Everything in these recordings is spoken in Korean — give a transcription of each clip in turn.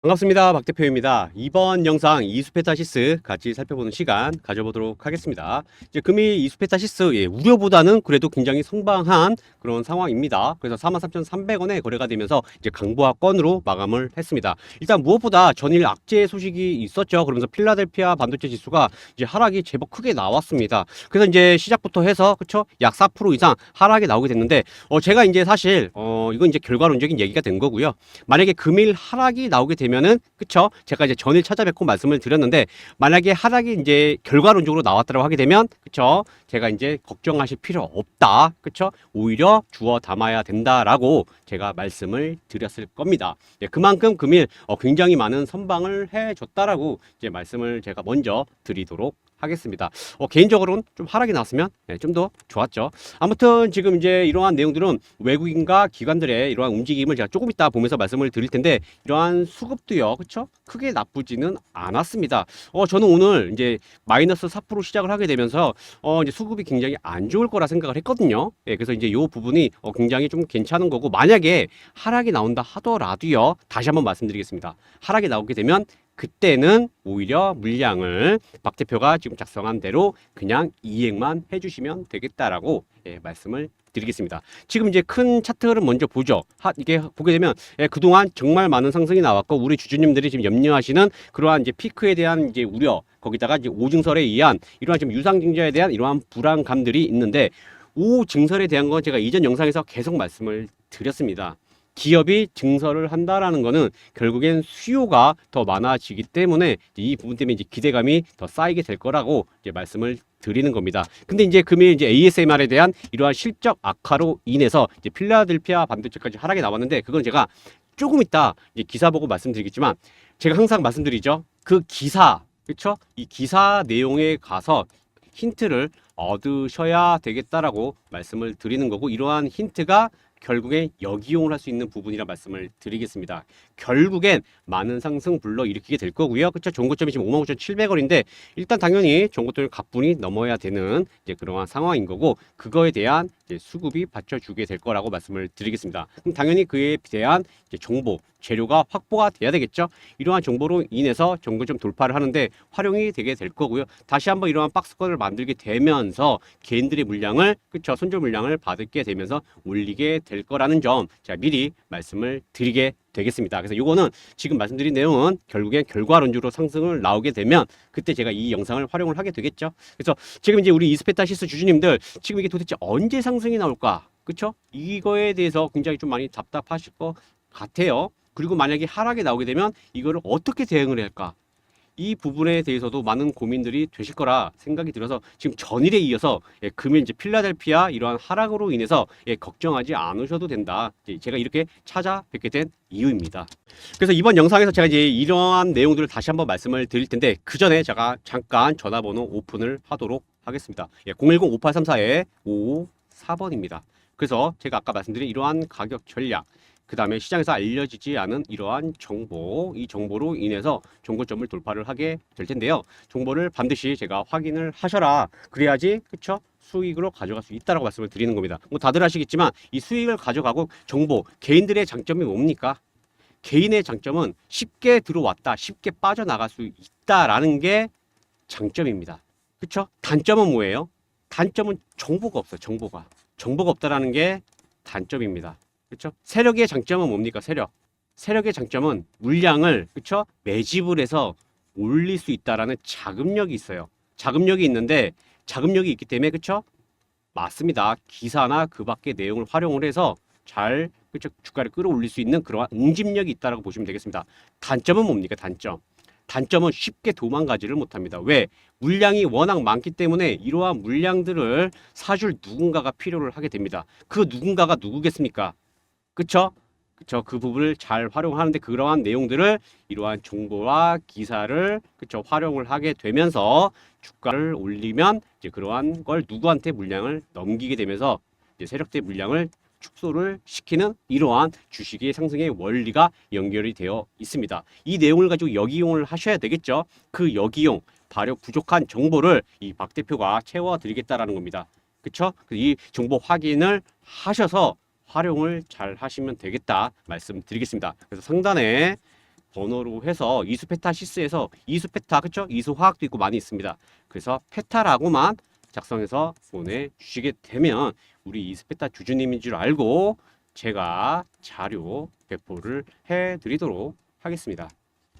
반갑습니다. 박 대표입니다. 이번 영상 이수페타 시스 같이 살펴보는 시간 가져보도록 하겠습니다. 이제 금일 이수페타 시스 예, 우려보다는 그래도 굉장히 성방한 그런 상황입니다. 그래서 43,300원에 거래가 되면서 이제 강보합권으로 마감을 했습니다. 일단 무엇보다 전일 악재 소식이 있었죠. 그러면서 필라델피아 반도체 지수가 이제 하락이 제법 크게 나왔습니다. 그래서 이제 시작부터 해서 그쵸 약 4% 이상 하락이 나오게 됐는데 어 제가 이제 사실 어 이건 이제 결과론적인 얘기가 된 거고요. 만약에 금일 하락이 나오게 되면 은 그쵸 제가 이제 전일 찾아뵙고 말씀을 드렸는데 만약에 하락이 이제 결과론적으로 나왔다고 하게 되면 그쵸 제가 이제 걱정하실 필요 없다 그쵸 오히려 주어 담아야 된다라고 제가 말씀을 드렸을 겁니다. 예, 그만큼 금일 어, 굉장히 많은 선방을 해줬다라고 이제 말씀을 제가 먼저 드리도록 하겠습니다. 어, 개인적으로는 좀 하락이 나왔으면 네, 좀더 좋았죠. 아무튼 지금 이제 이러한 내용들은 외국인과 기관들의 이러한 움직임을 제가 조금 이따 보면서 말씀을 드릴 텐데 이러한 수급 도요, 그렇죠? 크게 나쁘지는 않았습니다. 어, 저는 오늘 이제 마이너스 4% 시작을 하게 되면서 어, 이제 수급이 굉장히 안 좋을 거라 생각을 했거든요. 예, 그래서 이제 이 부분이 어, 굉장히 좀 괜찮은 거고 만약에 하락이 나온다 하더라도요, 다시 한번 말씀드리겠습니다. 하락이 나오게 되면 그때는 오히려 물량을 박 대표가 지금 작성한 대로 그냥 이행만 해주시면 되겠다라고 예, 말씀을 드리겠습니다. 지금 이제 큰 차트를 먼저 보죠. 하, 이게 보게 되면 예, 그동안 정말 많은 상승이 나왔고 우리 주주님들이 지금 염려하시는 그러한 이제 피크에 대한 이제 우려 거기다가 이제 오증설에 의한 이러한 지금 유상증자에 대한 이러한 불안감들이 있는데 오 증설에 대한 건 제가 이전 영상에서 계속 말씀을 드렸습니다. 기업이 증설을 한다라는 거는 결국엔 수요가 더 많아지기 때문에 이 부분 때문에 이제 기대감이 더 쌓이게 될 거라고 이제 말씀을 드리는 겁니다. 근데 이제 금일 이제 ASMR에 대한 이러한 실적 악화로 인해서 이제 필라델피아 반도체까지 하락이 나왔는데 그건 제가 조금 이따 이제 기사 보고 말씀드리겠지만 제가 항상 말씀드리죠. 그 기사 그렇죠? 이 기사 내용에 가서 힌트를 얻으셔야 되겠다라고 말씀을 드리는 거고 이러한 힌트가 결국엔 역이용을 할 수 있는 부분이라 말씀을 드리겠습니다. 결국엔 많은 상승 불러 일으키게 될 거고요. 그렇죠? 종고점이 지금 59,700원인데 일단 당연히 종고점을 가뿐히 넘어야 되는 이제 그러한 상황인 거고 그거에 대한 이제 수급이 받쳐주게 될 거라고 말씀을 드리겠습니다. 그럼 당연히 그에 대한 이제 정보 재료가 확보가 돼야 되겠죠. 이러한 정보로 인해서 종고점 돌파를 하는데 활용이 되게 될 거고요. 다시 한번 이러한 박스권을 만들게 되면서 개인들의 물량을 그쵸 손절 물량을 받게 되면서 올리게 될 거라는 점 제가 미리 말씀을 드리게 되겠습니다. 그래서 이거는 지금 말씀드린 내용은 결국엔 결과론적으로 상승을 나오게 되면 그때 제가 이 영상을 활용을 하게 되겠죠. 그래서 지금 이제 우리 이스페타시스 주주님들 지금 이게 도대체 언제 상승이 나올까? 그쵸? 이거에 대해서 굉장히 좀 많이 답답하실 것 같아요. 그리고 만약에 하락이 나오게 되면 이거를 어떻게 대응을 할까? 이 부분에 대해서도 많은 고민들이 되실 거라 생각이 들어서 지금 전일에 이어서 예, 금일 이제 필라델피아 이러한 하락으로 인해서 예, 걱정하지 않으셔도 된다. 제가 이렇게 찾아뵙게 된 이유입니다. 그래서 이번 영상에서 제가 이제 이러한 내용들을 다시 한번 말씀을 드릴 텐데 그 전에 제가 잠깐 전화번호 오픈을 하도록 하겠습니다. 예, 010-5834에 554번입니다. 그래서 제가 아까 말씀드린 이러한 가격 전략 그 다음에 시장에서 알려지지 않은 이러한 정보, 이 정보로 인해서 종고점을 돌파를 하게 될 텐데요. 정보를 반드시 제가 확인을 하셔라. 그래야지, 그쵸? 수익으로 가져갈 수 있다라고 말씀을 드리는 겁니다. 뭐 다들 아시겠지만 이 수익을 가져가고 정보, 개인들의 장점이 뭡니까? 개인의 장점은 쉽게 들어왔다, 쉽게 빠져나갈 수 있다라는 게 장점입니다. 그쵸? 단점은 뭐예요? 단점은 정보가 없어요, 정보가. 정보가 없다라는 게 단점입니다. 그렇죠? 세력의 장점은 뭡니까? 세력. 세력의 장점은 물량을 그렇죠? 매집을 해서 올릴 수 있다라는 자금력이 있어요. 자금력이 있는데 자금력이 있기 때문에 그렇죠? 맞습니다. 기사나 그 밖의 내용을 활용을 해서 잘 그렇죠? 주가를 끌어올릴 수 있는 그러한 응집력이 있다라고 보시면 되겠습니다. 단점은 뭡니까? 단점. 단점은 쉽게 도망가지를 못합니다. 왜? 물량이 워낙 많기 때문에 이러한 물량들을 사줄 누군가가 필요를 하게 됩니다. 그 누군가가 누구겠습니까? 그쵸? 그쵸? 그 부분을 잘 활용하는데 그러한 내용들을 이러한 정보와 기사를 그쵸? 활용을 하게 되면서 주가를 올리면 이제 그러한 걸 누구한테 물량을 넘기게 되면서 이제 세력대 물량을 축소를 시키는 이러한 주식의 상승의 원리가 연결이 되어 있습니다. 이 내용을 가지고 역이용을 하셔야 되겠죠. 그 역이용, 발효 부족한 정보를 이 박 대표가 채워드리겠다라는 겁니다. 그쵸? 이 정보 확인을 하셔서 활용을 잘 하시면 되겠다 말씀드리겠습니다. 그래서 상단에 번호로 해서 이수페타시스에서 이수페타 그쵸? 이수화학도 있고 많이 있습니다. 그래서 페타라고만 작성해서 보내주시게 되면 우리 이수페타 주주님인 줄 알고 제가 자료 배포를 해드리도록 하겠습니다.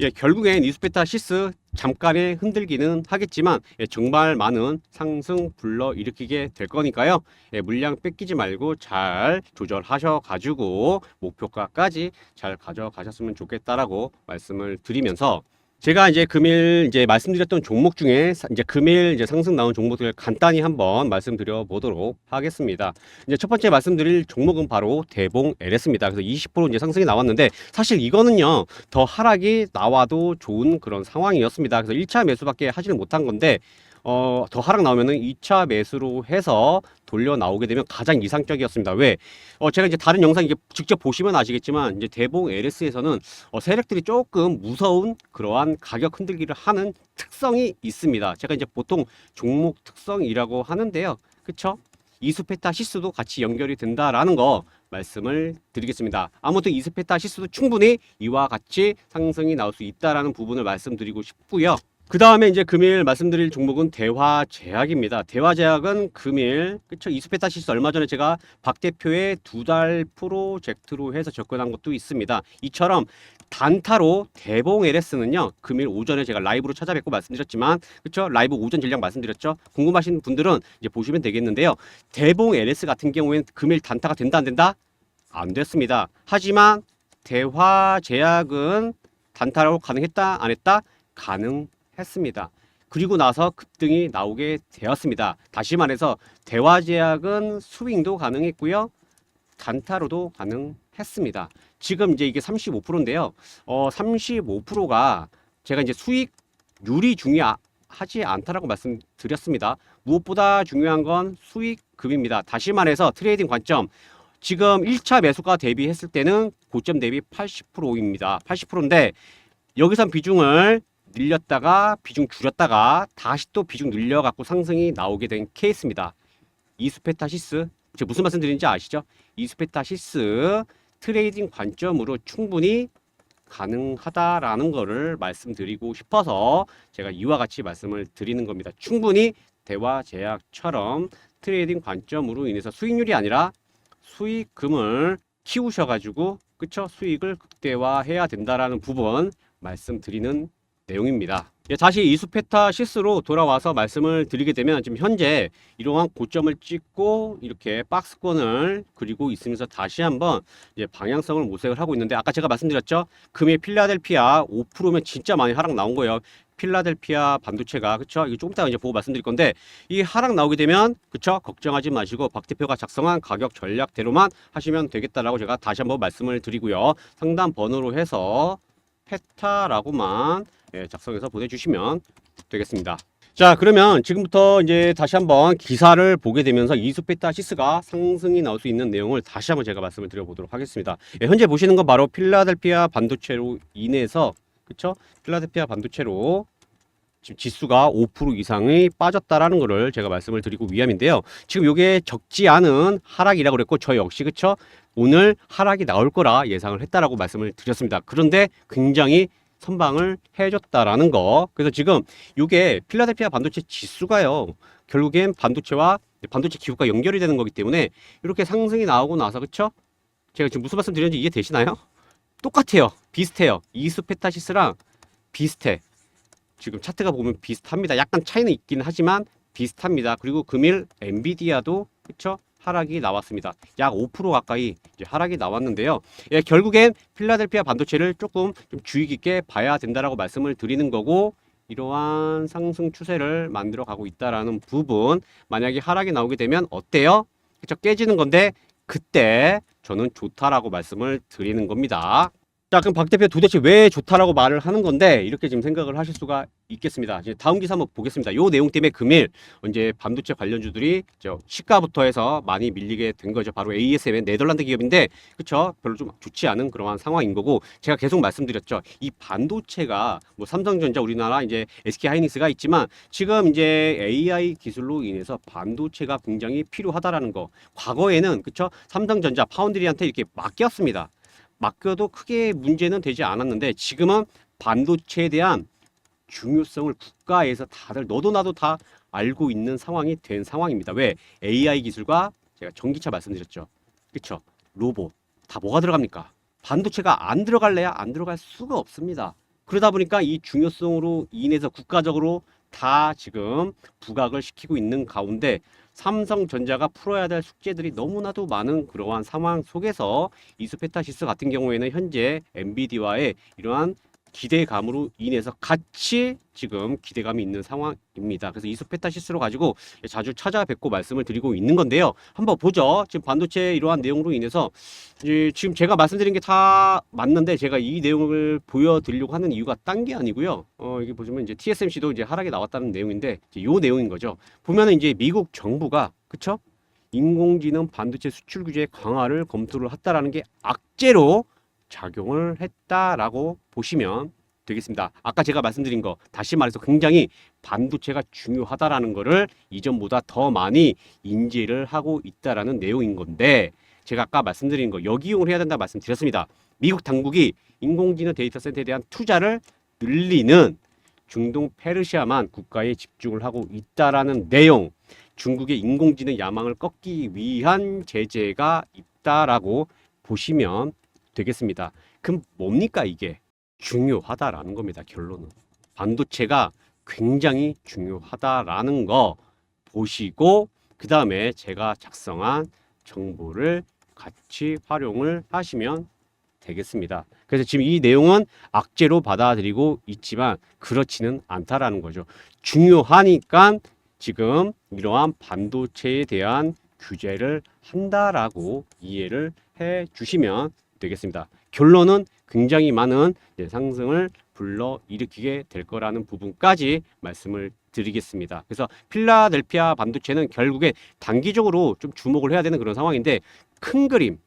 예, 결국엔 이수페타 시스 잠깐의 흔들기는 하겠지만 예, 정말 많은 상승 불러 일으키게 될 거니까요. 예, 물량 뺏기지 말고 잘 조절하셔 가지고 목표가까지 잘 가져가셨으면 좋겠다라고 말씀을 드리면서 제가 이제 금일 이제 말씀드렸던 종목 중에 사- 이제 금일 이제 상승 나온 종목들을 간단히 한번 말씀드려 보도록 하겠습니다. 이제 첫 번째 말씀드릴 종목은 바로 대봉 LS입니다. 그래서 20% 이제 상승이 나왔는데 사실 이거는요 더 하락이 나와도 좋은 그런 상황이었습니다. 그래서 1차 매수밖에 하지는 못한 건데 어, 더 하락 나오면은 2차 매수로 해서 돌려 나오게 되면 가장 이상적이었습니다. 왜? 어, 제가 이제 다른 영상 이게 직접 보시면 아시겠지만 이제 대봉 LS에서는 어, 세력들이 조금 무서운 그러한 가격 흔들기를 하는 특성이 있습니다. 제가 이제 보통 종목 특성이라고 하는데요. 그쵸? 이수페타 시스도 같이 연결이 된다라는 거 말씀을 드리겠습니다. 아무튼 이수페타 시스도 충분히 이와 같이 상승이 나올 수 있다라는 부분을 말씀드리고 싶고요. 그 다음에 이제 금일 말씀드릴 종목은 대화제약입니다. 대화제약은 금일 그쵸? 이수페타 시스 얼마 전에 제가 박 대표의 두 달 프로젝트로 해서 접근한 것도 있습니다. 이처럼 단타로 대봉 LS는요 금일 오전에 제가 라이브로 찾아뵙고 말씀드렸지만 그쵸? 라이브 오전 전략 말씀드렸죠? 궁금하신 분들은 이제 보시면 되겠는데요. 대봉 LS 같은 경우에는 금일 단타가 된다 안 된다? 안 됐습니다. 하지만 대화제약은 단타로 가능했다 안 했다? 가능 했습니다 그리고 나서 급등이 나오게 되었습니다 다시 말해서 대화제약은 스윙도 가능했고요 단타로도 가능했습니다. 지금 이제 이게 35%인데요. 어, 35%가 제가 이제 수익률이 중요하지 않다라고 말씀드렸습니다. 무엇보다 중요한 건 수익금입니다. 다시 말해서 트레이딩 관점. 지금 1차 매수가 대비했을 때는 고점 대비 80%입니다. 80%인데 여기선 비중을 늘렸다가 비중 줄였다가 다시 또 비중 늘려갖고 상승이 나오게 된 케이스입니다. 이수페타시스 제가 무슨 말씀 드리는지 아시죠? 이수페타시스 트레이딩 관점으로 충분히 가능하다라는 거를 말씀드리고 싶어서 제가 이와 같이 말씀을 드리는 겁니다. 충분히 대화 제약처럼 트레이딩 관점으로 인해서 수익률이 아니라 수익금을 키우셔가지고 그쵸 수익을 극대화해야 된다라는 부분 말씀드리는 내용입니다. 예, 다시 이수페타 시스로 돌아와서 말씀을 드리게 되면 지금 현재 이러한 고점을 찍고 이렇게 박스권을 그리고 있으면서 다시 한번 이제 방향성을 모색을 하고 있는데 아까 제가 말씀드렸죠 금일 필라델피아 5%면 진짜 많이 하락 나온 거예요. 필라델피아 반도체가 그쵸 이거 조금 이따 이제 보고 말씀드릴 건데 이 하락 나오게 되면 그쵸 걱정하지 마시고 박 대표가 작성한 가격 전략대로만 하시면 되겠다라고 제가 다시 한번 말씀을 드리고요 상담 번호로 해서 페타라고만 예, 작성해서 보내주시면 되겠습니다. 자 그러면 지금부터 이제 다시 한번 기사를 보게 되면서 이수페타 시스가 상승이 나올 수 있는 내용을 다시 한번 제가 말씀을 드려보도록 하겠습니다. 예, 현재 보시는 건 바로 필라델피아 반도체로 인해서 그쵸? 필라델피아 반도체로 지금 지수가 5% 이상이 빠졌다라는 거를 제가 말씀을 드리고 위함인데요. 지금 이게 적지 않은 하락이라고 그랬고 저 역시 그쵸? 오늘 하락이 나올 거라 예상을 했다라고 말씀을 드렸습니다. 그런데 굉장히 선방을 해줬다라는 거. 그래서 지금 이게 필라델피아 반도체 지수가요. 결국엔 반도체와 반도체 기후가 연결이 되는 거기 때문에 이렇게 상승이 나오고 나서 그쵸? 제가 지금 무슨 말씀 드렸는지 이해되시나요? 똑같아요. 비슷해요. 이수페타시스랑 비슷해. 지금 차트가 보면 비슷합니다. 약간 차이는 있긴 하지만 비슷합니다. 그리고 금일 엔비디아도 그쵸? 하락이 나왔습니다. 약 5% 가까이 하락이 나왔는데요. 예, 결국엔 필라델피아 반도체를 조금 좀 주의 깊게 봐야 된다라고 말씀을 드리는 거고 이러한 상승 추세를 만들어 가고 있다라는 부분 만약에 하락이 나오게 되면 어때요? 그쵸? 깨지는 건데 그때 저는 좋다라고 말씀을 드리는 겁니다. 자, 그럼 박 대표 도대체 왜 좋다라고 말을 하는 건데 이렇게 지금 생각을 하실 수가 있겠습니다. 이제 다음 기사 한번 보겠습니다. 요 내용 때문에 금일 이제 반도체 관련주들이 저 시가부터 해서 많이 밀리게 된 거죠. 바로 ASM의 네덜란드 기업인데 그쵸? 별로 좀 좋지 않은 그러한 상황인 거고 제가 계속 말씀드렸죠. 이 반도체가 뭐 삼성전자 우리나라 이제 SK 하이닉스가 있지만 지금 이제 AI 기술로 인해서 반도체가 굉장히 필요하다라는 거. 과거에는 그쵸? 삼성전자 파운드리한테 이렇게 맡겼습니다. 맡겨도 크게 문제는 되지 않았는데 지금은 반도체에 대한 중요성을 국가에서 다들 너도 나도 다 알고 있는 상황이 된 상황입니다. 왜? AI 기술과 제가 전기차 말씀드렸죠. 그렇죠? 로봇 다 뭐가 들어갑니까? 반도체가 안 들어갈래야 안 들어갈 수가 없습니다. 그러다 보니까 이 중요성으로 인해서 국가적으로 다 지금 부각을 시키고 있는 가운데 삼성전자가 풀어야 될 숙제들이 너무나도 많은 그러한 상황 속에서 이수페타시스 같은 경우에는 현재 엔비디아의 이러한 기대감으로 인해서 같이 지금 기대감이 있는 상황입니다. 그래서 이수페타시스로 가지고 자주 찾아뵙고 말씀을 드리고 있는 건데요. 한번 보죠. 지금 반도체 이러한 내용으로 인해서 지금 제가 말씀드린 게 다 맞는데 제가 이 내용을 보여드리려고 하는 이유가 딴 게 아니고요. 어, 이게 보시면 이제 TSMC도 이제 하락이 나왔다는 내용인데 요 내용인 거죠. 보면은 이제 미국 정부가 그쵸? 인공지능 반도체 수출 규제 강화를 검토를 했다라는 게 악재로 작용을 했다라고 보시면 되겠습니다. 아까 제가 말씀드린 거 다시 말해서 굉장히 반도체가 중요하다라는 거를 이전보다 더 많이 인지를 하고 있다라는 내용인 건데 제가 아까 말씀드린 거 여기 이용을 해야 된다 말씀드렸습니다. 미국 당국이 인공지능 데이터 센터에 대한 투자를 늘리는 중동 페르시아만 국가에 집중을 하고 있다라는 내용 중국의 인공지능 야망을 꺾기 위한 제재가 있다라고 보시면 되겠습니다. 그럼 뭡니까 이게? 중요하다라는 겁니다. 결론은. 반도체가 굉장히 중요하다라는 거 보시고 그 다음에 제가 작성한 정보를 같이 활용을 하시면 되겠습니다. 그래서 지금 이 내용은 악재로 받아들이고 있지만 그렇지는 않다라는 거죠. 중요하니까 지금 이러한 반도체에 대한 규제를 한다라고 이해를 해 주시면 되겠습니다. 결론은 굉장히 많은 상승을 불러 일으키게 될 거라는 부분까지 말씀을 드리겠습니다. 그래서 필라델피아 반도체는 결국에 단기적으로 좀 주목을 해야 되는 그런 상황인데 큰 그림,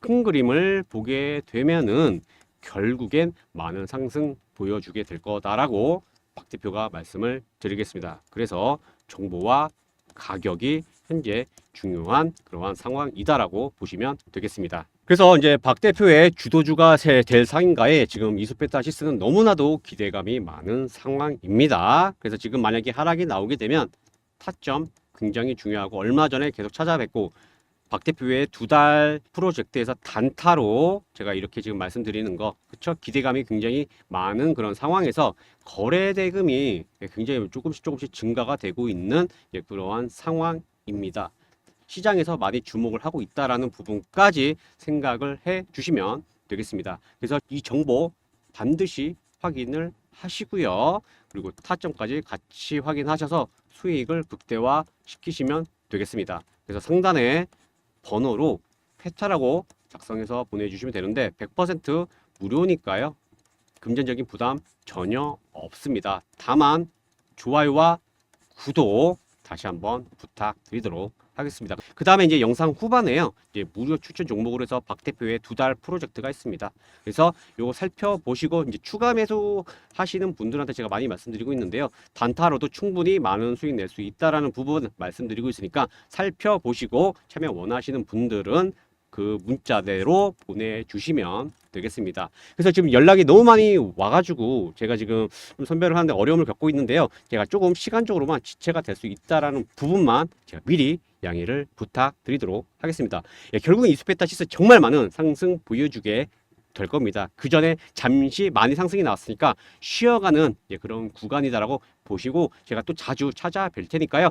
큰 그림을 보게 되면은 결국엔 많은 상승 보여주게 될 거다라고 박 대표가 말씀을 드리겠습니다. 그래서 정보와 가격이 현재 중요한 그러한 상황이다라고 보시면 되겠습니다. 그래서 이제 박 대표의 주도주가 세- 될 상인가에 지금 이수페타시스는 너무나도 기대감이 많은 상황입니다. 그래서 지금 만약에 하락이 나오게 되면 타점 굉장히 중요하고 얼마 전에 계속 찾아뵙고 박 대표의 두 달 프로젝트에서 단타로 제가 이렇게 지금 말씀드리는 거 그쵸 기대감이 굉장히 많은 그런 상황에서 거래 대금이 굉장히 조금씩 조금씩 증가가 되고 있는 예, 그러한 상황입니다. 시장에서 많이 주목을 하고 있다라는 부분까지 생각을 해 주시면 되겠습니다. 그래서 이 정보 반드시 확인을 하시고요. 그리고 타점까지 같이 확인하셔서 수익을 극대화 시키시면 되겠습니다. 그래서 상단에 번호로 페타라고 작성해서 보내주시면 되는데 100% 무료니까요. 금전적인 부담 전혀 없습니다. 다만 좋아요와 구독 다시 한번 부탁드리도록 하겠습니다. 그 다음에 이제 영상 후반에요. 이제 무료 추천 종목으로 해서 박 대표의 두 달 프로젝트가 있습니다. 그래서 요거 살펴보시고 이제 추가 매수 하시는 분들한테 제가 많이 말씀드리고 있는데요. 단타로도 충분히 많은 수익 낼 수 있다라는 부분 말씀드리고 있으니까 살펴보시고 참여 원하시는 분들은 그 문자대로 보내주시면 되겠습니다. 그래서 지금 연락이 너무 많이 와가지고 제가 지금 좀 선별을 하는데 어려움을 겪고 있는데요. 제가 조금 시간적으로만 지체가 될 수 있다라는 부분만 제가 미리 양해를 부탁드리도록 하겠습니다. 예, 결국은 이수페타시스 정말 많은 상승 보여주게 될 겁니다. 그 전에 잠시 많이 상승이 나왔으니까 쉬어가는 예, 그런 구간이다라고 보시고 제가 또 자주 찾아뵐 테니까요.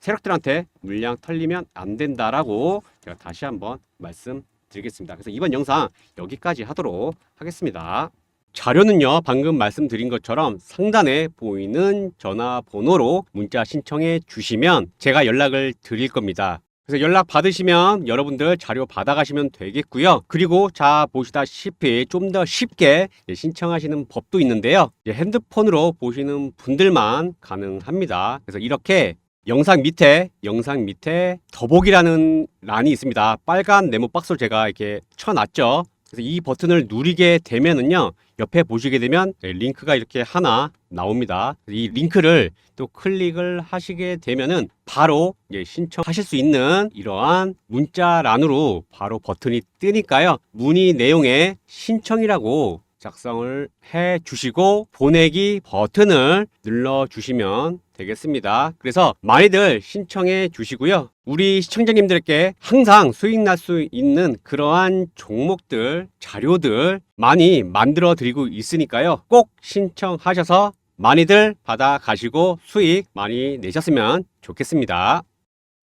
세력들한테 물량 털리면 안 된다라고 제가 다시 한번 말씀드리겠습니다. 그래서 이번 영상 여기까지 하도록 하겠습니다. 자료는요, 방금 말씀드린 것처럼 상단에 보이는 전화번호로 문자 신청해 주시면 제가 연락을 드릴 겁니다. 그래서 연락 받으시면 여러분들 자료 받아가시면 되겠고요. 그리고 자 보시다시피 좀 더 쉽게 신청하시는 법도 있는데요. 핸드폰으로 보시는 분들만 가능합니다. 그래서 이렇게 영상 밑에 영상 밑에 더보기라는 란이 있습니다. 빨간 네모 박스를 제가 이렇게 쳐놨죠. 그래서 이 버튼을 누르게 되면은요 옆에 보시게 되면 네, 링크가 이렇게 하나 나옵니다. 이 링크를 또 클릭을 하시게 되면은 바로 신청하실 수 있는 이러한 문자란으로 바로 버튼이 뜨니까요. 문의 내용에 신청이라고 작성을 해 주시고 보내기 버튼을 눌러 주시면 되겠습니다. 그래서 많이들 신청해 주시고요. 우리 시청자님들께 항상 수익 날 수 있는 그러한 종목들, 자료들 많이 만들어 드리고 있으니까요. 꼭 신청하셔서 많이들 받아 가시고 수익 많이 내셨으면 좋겠습니다.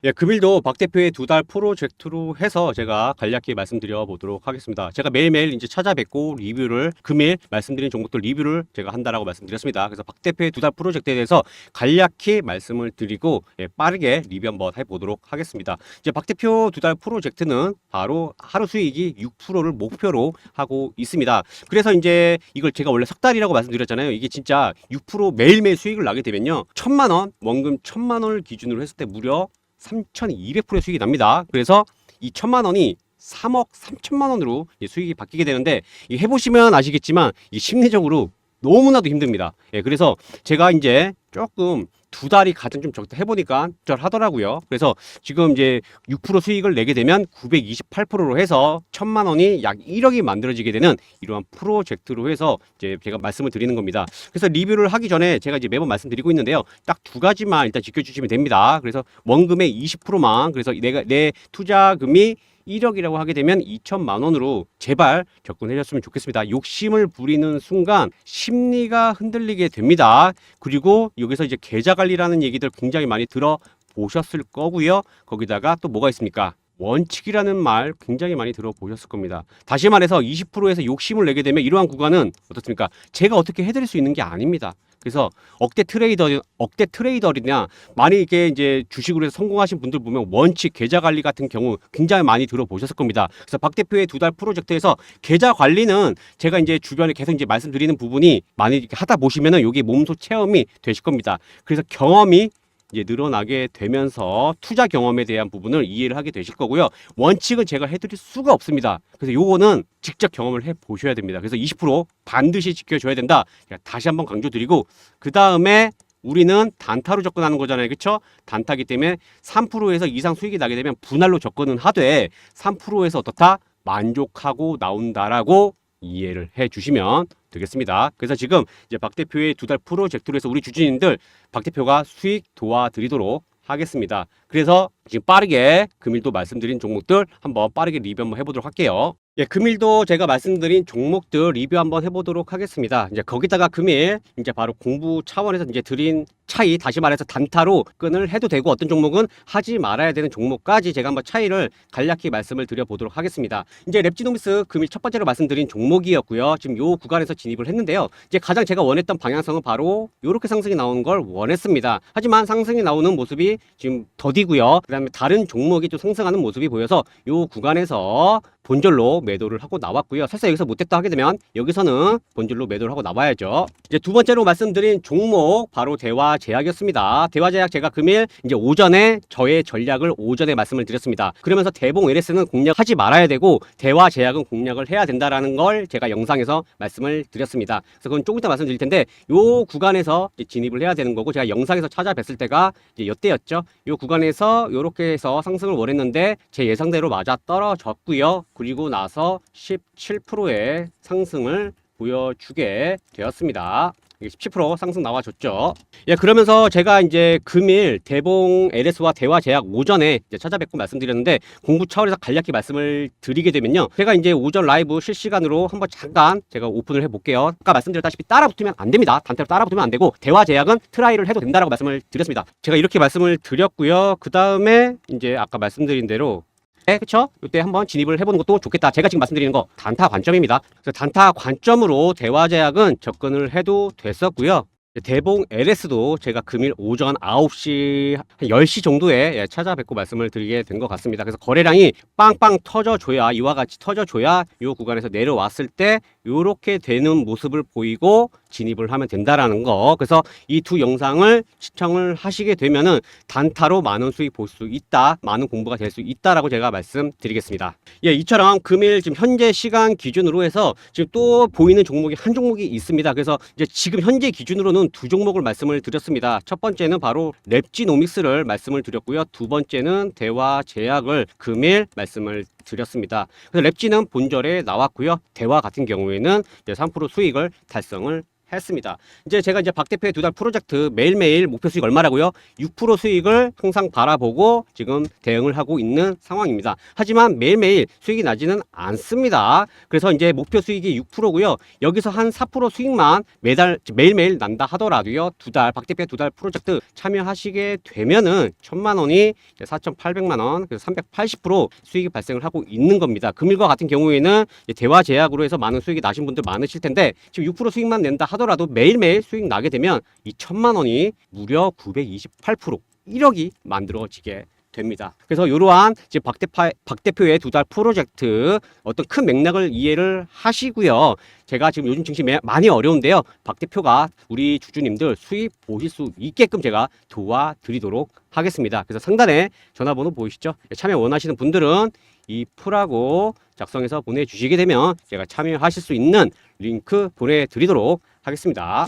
예, 금일도 박 대표의 두 달 프로젝트로 해서 제가 간략히 말씀드려 보도록 하겠습니다. 제가 매일매일 이제 찾아뵙고 리뷰를 금일 말씀드린 종목들 리뷰를 제가 한다라고 말씀드렸습니다. 그래서 박 대표의 두 달 프로젝트에 대해서 간략히 말씀을 드리고 예, 빠르게 리뷰 한번 해보도록 하겠습니다. 이제 박 대표 두 달 프로젝트는 바로 하루 수익이 6%를 목표로 하고 있습니다. 그래서 이제 이걸 제가 원래 석 달이라고 말씀드렸잖아요. 이게 진짜 6% 매일매일 수익을 나게 되면요. 천만 원, 원금 천만 원을 기준으로 했을 때 무려 3,200%의 수익이 납니다. 그래서 이 천만 원이 3억 3천만 원으로 수익이 바뀌게 되는데 이 해보시면 아시겠지만 이 심리적으로 너무나도 힘듭니다. 예, 그래서 제가 이제 조금 두 달이 가장 좀 적다 해보니까 절하더라고요. 그래서 지금 이제 6% 수익을 내게 되면 928%로 해서 천만 원이 약 1억이 만들어지게 되는 이러한 프로젝트로 해서 이제 제가 말씀을 드리는 겁니다. 그래서 리뷰를 하기 전에 제가 이제 매번 말씀드리고 있는데요. 딱 두 가지만 일단 지켜주시면 됩니다. 그래서 원금의 20%만 그래서 내가 내 투자금이 1억이라고 하게 되면 2천만 원으로 제발 접근해 줬으면 좋겠습니다. 욕심을 부리는 순간 심리가 흔들리게 됩니다. 그리고 여기서 이제 계좌 관리라는 얘기들 굉장히 많이 들어 보셨을 거고요. 거기다가 또 뭐가 있습니까? 원칙이라는 말 굉장히 많이 들어보셨을 겁니다. 다시 말해서 20%에서 욕심을 내게 되면 이러한 구간은 어떻습니까? 제가 어떻게 해드릴 수 있는 게 아닙니다. 그래서 억대 트레이더, 억대 트레이더리냐, 많이 이게 이제 주식으로 해서 성공하신 분들 보면 원칙 계좌 관리 같은 경우 굉장히 많이 들어보셨을 겁니다. 그래서 박 대표의 두 달 프로젝트에서 계좌 관리는 제가 이제 주변에 계속 이제 말씀드리는 부분이 많이 하다 보시면은 여기 몸소 체험이 되실 겁니다. 그래서 경험이 이제 늘어나게 되면서 투자 경험에 대한 부분을 이해를 하게 되실 거고요. 원칙은 제가 해드릴 수가 없습니다. 그래서 요거는 직접 경험을 해 보셔야 됩니다. 그래서 20% 반드시 지켜줘야 된다. 다시 한번 강조드리고 그 다음에 우리는 단타로 접근하는 거잖아요. 그렇죠? 단타기 때문에 3%에서 이상 수익이 나게 되면 분할로 접근은 하되 3%에서 어떻다? 만족하고 나온다라고 이해를 해 주시면 되겠습니다. 그래서 지금 이제 박 대표의 두 달 프로젝트로 해서 우리 주주님들 박 대표가 수익 도와드리도록 하겠습니다. 그래서 지금 빠르게 금일도 말씀드린 종목들 한번 빠르게 리뷰 한번 해보도록 할게요. 예, 금일도 제가 말씀드린 종목들 리뷰 한번 해보도록 하겠습니다. 이제 거기다가 금일 이제 바로 공부 차원에서 이제 드린 차이 다시 말해서 단타로 끈을 해도 되고 어떤 종목은 하지 말아야 되는 종목까지 제가 한번 차이를 간략히 말씀을 드려보도록 하겠습니다. 이제 랩지노미스 금일 첫 번째로 말씀드린 종목이었고요. 지금 요 구간에서 진입을 했는데요. 이제 가장 제가 원했던 방향성은 바로 이렇게 상승이 나오는 걸 원했습니다. 하지만 상승이 나오는 모습이 지금 더디고요. 그다음에 다른 종목이 좀 상승하는 모습이 보여서 요 구간에서 본절로 매도를 하고 나왔고요. 설사 여기서 못됐다 하게 되면 여기서는 본절로 매도를 하고 나와야죠. 이제 두 번째로 말씀드린 종목 바로 대화 제약이었습니다. 대화 제약 제가 금일 이제 오전에 저의 전략을 오전에 말씀을 드렸습니다. 그러면서 대봉 LS는 공략하지 말아야 되고 대화 제약은 공략을 해야 된다라는 걸 제가 영상에서 말씀을 드렸습니다. 그래서 그건 조금 이따 말씀드릴 텐데 요 구간에서 진입을 해야 되는 거고 제가 영상에서 찾아뵀을 때가 이제 이때였죠. 요 구간에서 요렇게 해서 상승을 원했는데 제 예상대로 맞아 떨어졌고요. 그리고 나서 17%의 상승을 보여주게 되었습니다. 이게 17% 상승 나와줬죠. 예, 그러면서 제가 이제 금일 대봉 LS와 대화 제약 오전에 찾아뵙고 말씀드렸는데 공부 차원에서 간략히 말씀을 드리게 되면요. 제가 이제 오전 라이브 실시간으로 한번 잠깐 제가 오픈을 해볼게요. 아까 말씀드렸다시피 따라 붙으면 안 됩니다. 단체로 따라 붙으면 안 되고 대화 제약은 트라이를 해도 된다라고 말씀을 드렸습니다. 제가 이렇게 말씀을 드렸고요. 그 다음에 이제 아까 말씀드린 대로 네, 그쵸? 이때 한번 진입을 해보는 것도 좋겠다. 제가 지금 말씀드리는 거 단타 관점입니다. 그래서 단타 관점으로 대화 제약은 접근을 해도 됐었고요. 대봉 LS도 제가 금일 오전 9시, 한 10시 정도에 예, 찾아뵙고 말씀을 드리게 된 것 같습니다. 그래서 거래량이 빵빵 터져줘야, 이와 같이 터져줘야 이 구간에서 내려왔을 때 이렇게 되는 모습을 보이고 진입을 하면 된다라는 거. 그래서 이 두 영상을 시청을 하시게 되면은 단타로 많은 수익 볼 수 있다, 많은 공부가 될 수 있다라고 제가 말씀드리겠습니다. 예, 이처럼 금일 지금 현재 시간 기준으로 해서 지금 또 보이는 종목이 한 종목이 있습니다. 그래서 이제 지금 현재 기준으로는 두 종목을 말씀을 드렸습니다. 첫 번째는 바로 랩지노믹스를 말씀을 드렸고요. 두 번째는 대화제약을 금일 말씀을 드렸습니다. 그래서 랩지는 본절에 나왔고요. 대화 같은 경우에는 이제 3% 수익을 달성을 했습니다. 이제 제가 이제 박 대표의 두 달 프로젝트 매일매일 목표 수익 얼마라고요? 6% 수익을 항상 바라보고 지금 대응을 하고 있는 상황입니다. 하지만 매일매일 수익이 나지는 않습니다. 그래서 이제 목표 수익이 6%고요. 여기서 한 4% 수익만 매달 매일매일 난다 하더라도요. 두 달 박 대표의 두 달 프로젝트 참여하시게 되면은 천만 원이 4,800만 원, 그래서 380% 수익이 발생을 하고 있는 겁니다. 금일과 같은 경우에는 대화 제약으로 해서 많은 수익이 나신 분들 많으실 텐데 지금 6% 수익만 낸다 하더라도 매일매일 수익 나게 되면 이 천만 원이 무려 928% 1억이 만들어지게 됩니다. 그래서 이러한 이제 박, 대파, 박 대표의 두 달 프로젝트 어떤 큰 맥락을 이해를 하시고요. 제가 지금 요즘 증시 매- 많이 어려운데요. 박 대표가 우리 주주님들 수익 보실 수 있게끔 제가 도와드리도록 하겠습니다. 그래서 상단에 전화번호 보이시죠? 참여 원하시는 분들은 이 풀하고 작성해서 보내주시게 되면 제가 참여하실 수 있는 링크 보내드리도록 하겠습니다.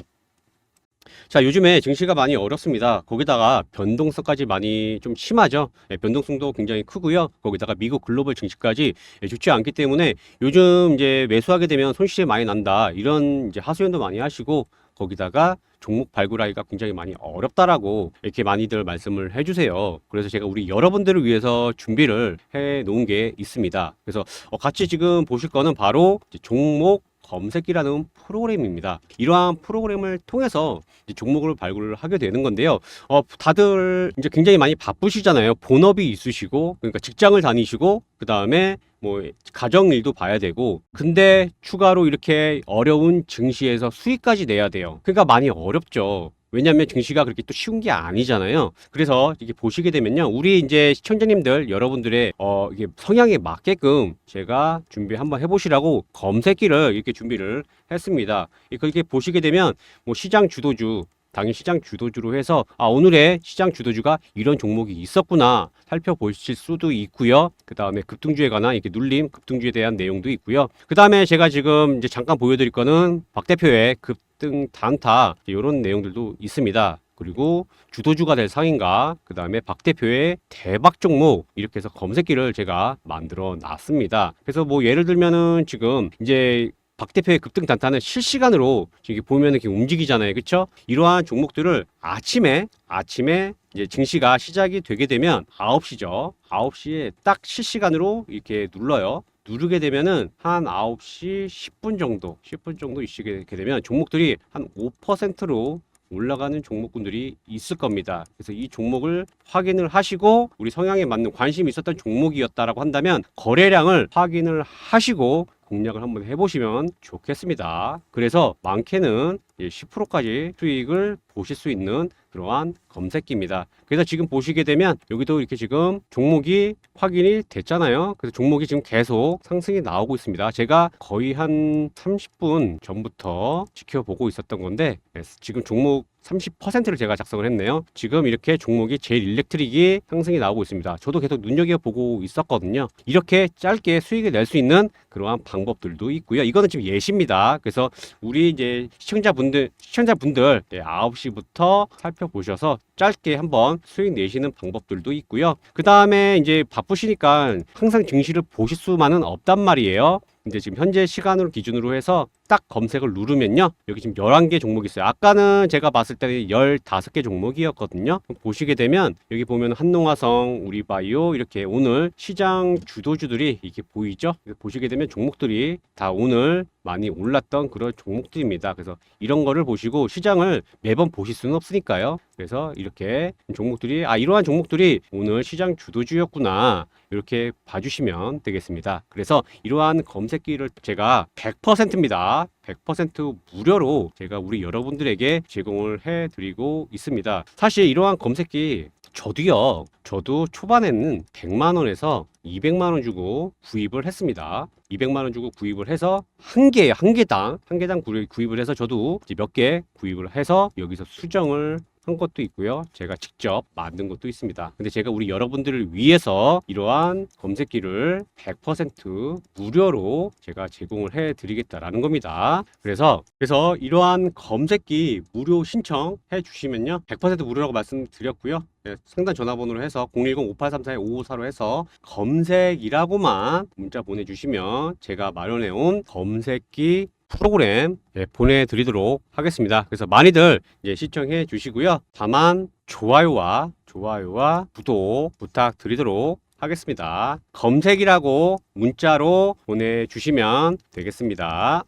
자, 요즘에 증시가 많이 어렵습니다. 거기다가 변동성까지 많이 좀 심하죠. 예, 변동성도 굉장히 크고요. 거기다가 미국 글로벌 증시까지 예, 좋지 않기 때문에 요즘 이제 매수하게 되면 손실이 많이 난다. 이런 이제 하소연도 많이 하시고 거기다가 종목 발굴하기가 굉장히 많이 어렵다라고 이렇게 많이들 말씀을 해주세요. 그래서 제가 우리 여러분들을 위해서 준비를 해 놓은 게 있습니다. 그래서 어, 같이 지금 보실 거는 바로 종목 검색기라는 프로그램입니다. 이러한 프로그램을 통해서 종목을 발굴을 하게 되는 건데요. 어, 다들 이제 굉장히 많이 바쁘시잖아요. 본업이 있으시고, 그러니까 직장을 다니시고, 그 다음에 뭐 가정 일도 봐야 되고, 근데 추가로 이렇게 어려운 증시에서 수익까지 내야 돼요. 그러니까 많이 어렵죠. 왜냐하면 증시가 그렇게 또 쉬운 게 아니잖아요. 그래서 이게 보시게 되면요, 우리 이제 시청자님들 여러분들의 어 이게 성향에 맞게끔 제가 준비 한번 해보시라고 검색기를 이렇게 준비를 했습니다. 이렇게 보시게 되면 뭐 시장 주도주 당일 시장 주도주로 해서 아 오늘의 시장 주도주가 이런 종목이 있었구나 살펴보실 수도 있고요. 그 다음에 급등주에 관한 이렇게 눌림 급등주에 대한 내용도 있고요. 그 다음에 제가 지금 이제 잠깐 보여드릴 거는 박 대표의 급 등 단타 이런 내용들도 있습니다. 그리고 주도주가 될 상인가, 그 다음에 박 대표의 대박 종목 이렇게 해서 검색기를 제가 만들어 놨습니다. 그래서 뭐 예를 들면은 지금 이제 박 대표의 급등 단타는 실시간으로 이렇게 보면은 이렇게 움직이잖아요. 그렇죠? 이러한 종목들을 아침에 아침에 이제 증시가 시작이 되게 되면 9시죠. 9시에 딱 실시간으로 이렇게 눌러요. 누르게 되면은 한 9시 10분 정도, 10분 정도 있게 되면 종목들이 한 5%로 올라가는 종목군들이 있을 겁니다. 그래서 이 종목을 확인을 하시고 우리 성향에 맞는 관심이 있었던 종목이었다라고 한다면 거래량을 확인을 하시고 공략을 한번 해보시면 좋겠습니다. 그래서 많게는 10%까지 수익을 보실 수 있는 그러한 검색기입니다. 그래서 지금 보시게 되면 여기도 이렇게 지금 종목이 확인이 됐잖아요. 그래서 종목이 지금 계속 상승이 나오고 있습니다. 제가 거의 한 30분 전부터 지켜보고 있었던 건데 네, 지금 종목 30%를 제가 작성을 했네요. 지금 이렇게 종목이 제일 일렉트릭이 상승이 나오고 있습니다. 저도 계속 눈여겨보고 있었거든요. 이렇게 짧게 수익을 낼 수 있는 그러한 방법들도 있고요. 이거는 지금 예시입니다. 그래서 우리 이제 시청자분들, 시청자분들 9시부터 살펴보셔서 짧게 한번 수익 내시는 방법들도 있고요. 그 다음에 이제 바쁘시니까 항상 증시를 보실 수만은 없단 말이에요. 근데 지금 현재 시간으로 기준으로 해서 딱 검색을 누르면요. 여기 지금 11개 종목이 있어요. 아까는 제가 봤을 때는 15개 종목이었거든요. 보시게 되면 여기 보면 한농화성, 우리바이오 이렇게 오늘 시장 주도주들이 이렇게 보이죠? 보시게 되면 종목들이 다 오늘 많이 올랐던 그런 종목들입니다. 그래서 이런 거를 보시고 시장을 매번 보실 수는 없으니까요. 그래서 이렇게 종목들이 아 이러한 종목들이 오늘 시장 주도주였구나 이렇게 봐주시면 되겠습니다. 그래서 이러한 검색기를 제가 100%입니다. 100% 무료로 제가 우리 여러분들에게 제공을 해드리고 있습니다. 사실 이러한 검색기 저도요. 저도 초반에는 100만 원에서 200만 원 주고 구입을 했습니다. 200만 원 주고 구입을 해서 한 개, 한 개당, 한 개당 구입- 구입을 해서 저도 몇 개 구입을 해서 여기서 수정을 한 것도 있고요. 제가 직접 만든 것도 있습니다. 근데 제가 우리 여러분들을 위해서 이러한 검색기를 100% 무료로 제가 제공을 해 드리겠다라는 겁니다. 그래서 그래서 이러한 검색기 무료 신청해 주시면요. 100% 무료라고 말씀드렸고요. 네, 상단 전화번호로 해서 010-5834-5545 해서 검색이라고만 문자 보내주시면 제가 마련해 온 검색기 프로그램 예, 보내드리도록 하겠습니다. 그래서 많이들 이제 시청해 주시고요. 다만 좋아요와 좋아요와 구독 부탁드리도록 하겠습니다. 검색이라고 문자로 보내주시면 되겠습니다.